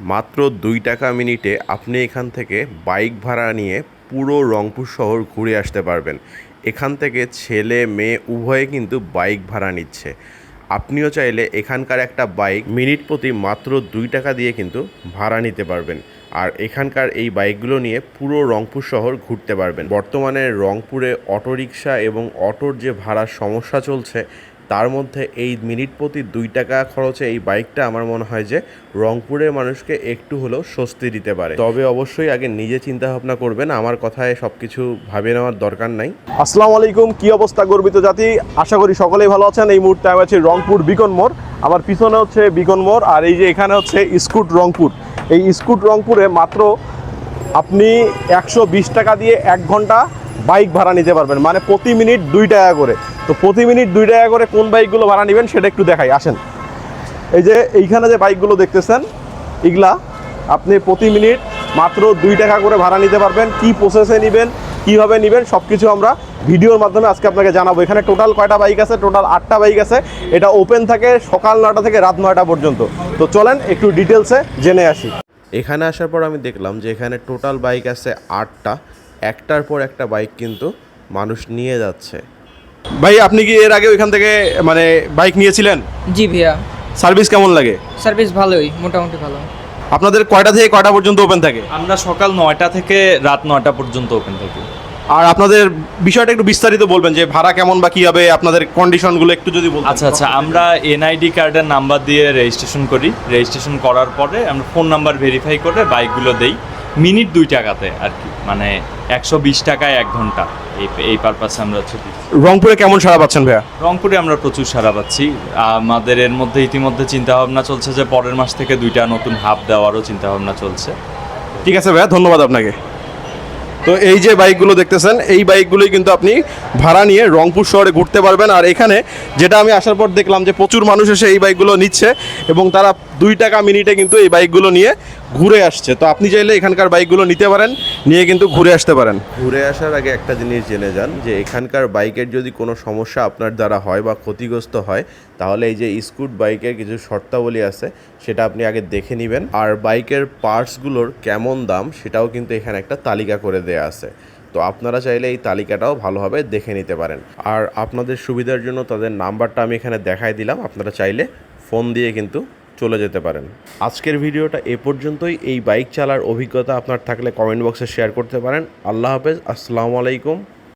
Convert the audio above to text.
মাত্র দুই টাকা মিনিটে আপনি এখান থেকে বাইক ভাড়া নিয়ে পুরো রংপুর শহর ঘুরে আসতে পারবেন। এখান থেকে ছেলে, মেয়ে উভয়ে কিন্তু বাইক ভাড়া নিচ্ছে। আপনিও চাইলে এখানকার একটা বাইক মিনিট প্রতি মাত্র দুই টাকা দিয়ে কিন্তু ভাড়া নিতে পারবেন। আর এখানকার এই বাইকগুলো নিয়ে পুরো রংপুর শহর ঘুরতে পারবেন। বর্তমানে রংপুরে অটোরিকশা এবং অটোর যে ভাড়ার সমস্যা চলছে তার মধ্যে এই মিনিট প্রতি দুই টাকা খরচে এই বাইকটা আমার মনে হয় যে রংপুরের মানুষকে একটু হলেও স্বস্তি দিতে পারে। তবে অবশ্যই আগে নিজে চিন্তা ভাবনা করবেন, আমার কথায় সব কিছু ভাবে নেওয়ার দরকার নাই। আসসালামু আলাইকুম, কি অবস্থা গর্বিত জাতি? আশা করি সকলেই ভালো আছেন। এই মুহূর্তে আমি আছি রংপুর বিকন মোড়। আমার পিছনে হচ্ছে বিকন মোড় আর এই যে এখানে হচ্ছে স্কুট রংপুর। এই স্কুট রংপুরে মাত্র আপনি একশো বিশ টাকা দিয়ে এক ঘণ্টা বাইক ভাড়া নিতে পারবেন। মানে প্রতি মিনিট দুই টাকা করে। তো প্রতি মিনিট দুই টাকা করে কোন বাইকগুলো ভাড়া নেবেন সেটা একটু দেখাই। আসেন। এই যে এইখানে যে বাইকগুলো দেখতেছেন, এগুলা আপনি প্রতি মিনিট মাত্র দুই টাকা করে ভাড়া নিতে পারবেন। কি প্রসেসে নেবেন, কীভাবে নেবেন সব কিছু আমরা ভিডিওর মাধ্যমে আজকে আপনাকে জানাব। এখানে টোটাল কয়টা বাইক আছে? টোটাল আটটা বাইক আছে। এটা ওপেন থাকে সকাল নয়টা থেকে রাত নয়টা পর্যন্ত। তো চলেন একটু ডিটেলসে জেনে আসি। এখানে আসার পর আমি দেখলাম যে এখানে টোটাল বাইক আছে আটটা। একটার পর একটা বাইক কিন্তু মানুষ নিয়ে যাচ্ছে। ভাই আপনি কি এর আগে ওইখান থেকে মানে বাইক নিয়েছিলেন? জি ভাইয়া। সার্ভিস কেমন লাগে? সার্ভিস ভালোই মোটামুটি ভালো। আপনাদের কয়টা থেকে কয়টা পর্যন্ত ওপেন থাকে? আমরা সকাল নয়টা থেকে রাত নয়টা পর্যন্ত ওপেন থাকি। আর আপনাদের বিষয়টা একটু বিস্তারিত বলবেন যে ভাড়া কেমন বা কী হবে আপনাদের কন্ডিশনগুলো একটু যদি বলতেন। আচ্ছা আচ্ছা আমরা এনআইডি কার্ডের নাম্বার দিয়ে রেজিস্ট্রেশন করি। রেজিস্ট্রেশন করার পরে আমরা ফোন নাম্বার ভেরিফাই করে বাইকগুলো দেই। মিনিট দুই টাকাতে আর কি মানে একশো বিশ টাকায় এক ঘণ্টা। এই এই পারপাসে আমরা ছুটি রংপুরে কেমন সাড়া পাচ্ছেন ভাইয়া? রংপুরে আমরা প্রচুর সারা পাচ্ছি। আমাদের এর মধ্যে ইতিমধ্যে চিন্তা ভাবনা চলছে যে পরের মাস থেকে দুইটা নতুন হাব দেওয়ারও চিন্তা ভাবনা চলছে। ঠিক আছে ভাইয়া ধন্যবাদ আপনাকে। তো এই যে বাইকগুলো দেখতেছেন এই বাইকগুলোই কিন্তু আপনি ভাড়া নিয়ে রংপুর শহরে ঘুরতে পারবেন। আর এখানে যেটা আমি আসার পর দেখলাম যে প্রচুর মানুষ এসে এই বাইকগুলো নিচ্ছে এবং তারা দুই টাকা মিনিটে কিন্তু এই বাইকগুলো নিয়ে ঘুরে আসছে। তো আপনি চাইলে এখানকার বাইকগুলো নিতে পারেন, নিয়ে কিন্তু ঘুরে আসতে পারেন। ঘুরে আসার আগে একটা জিনিস জেনে যান, যে এখানকার বাইকের যদি কোনো সমস্যা আপনার দ্বারা হয় বা ক্ষতিগ্রস্ত হয়, তাহলে এই যে স্কুট বাইকের কিছু শর্তাবলী আছে, সেটা আপনি আগে দেখে নেবেন। আর বাইকের পার্টসগুলোর কেমন দাম, সেটাও কিন্তু এখানে একটা তালিকা করে দেয়া আছে। তো আপনারা চাইলে এই তালিকাটাও ভালোভাবে দেখে নিতে পারেন। আর আপনাদের সুবিধার জন্য তাদের নাম্বারটা আমি এখানে দেখাই দিলাম, আপনারা চাইলে ফোন দিয়ে কিন্তু চলে যেতে পারেন। আজকের ভিডিওটা এ পর্যন্তই। এই বাইক চালার অভিজ্ঞতা আপনার থাকলে কমেন্ট বক্সে শেয়ার করতে পারেন। আল্লাহ হাফেজ। আসসালামু আলাইকুম।